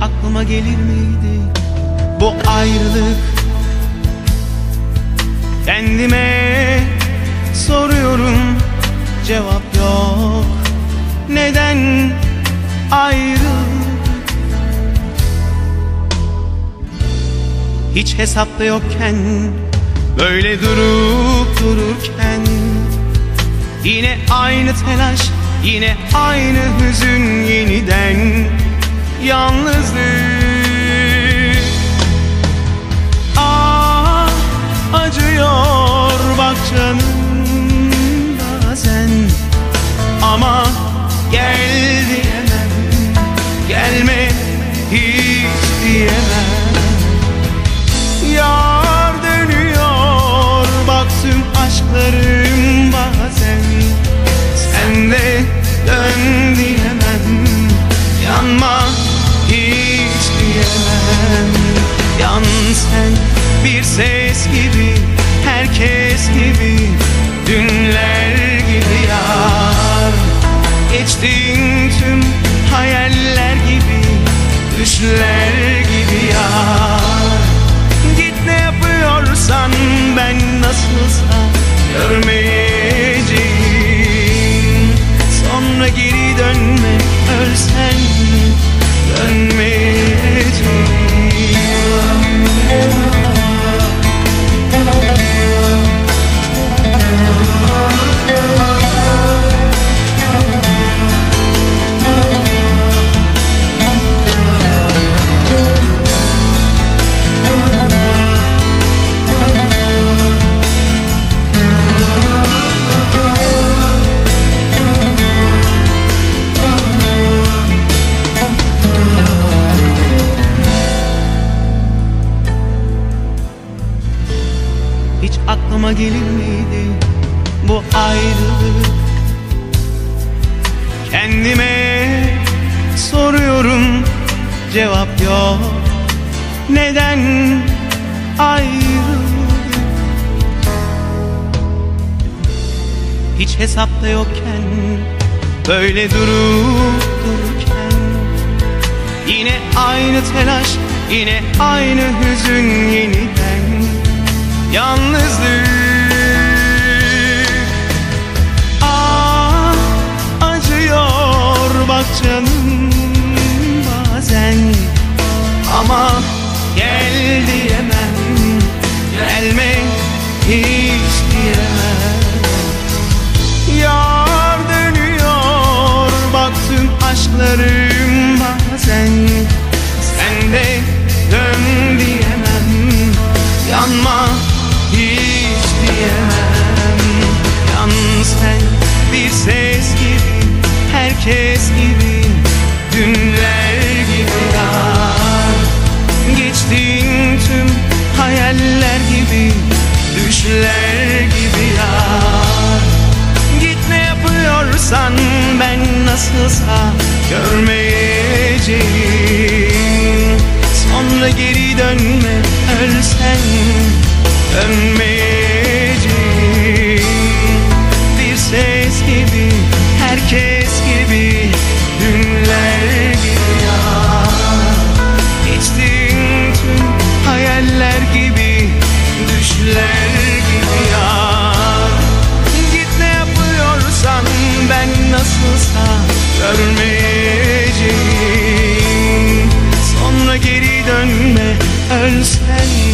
aklıma gelir miydi bu ayrılık? Kendime soruyorum cevap yok. Neden ayrıldık? Hiç hesapta yokken Böyle durup dururken Yine aynı telaş Yine aynı hüzün yeniden Yalnızlık ölsen dönmeyeceğim Hiç aklıma gelir miydi bu ayrılık? Kendime soruyorum cevap yok. Neden ayrıldık Hiç hesapta yokken Böyle durup dururken. Yine aynı telaş Yine aynı hüzün yeniden nasılsa görmeyeceğim. Sonra geri dönme ölsen dönmeyeceğim and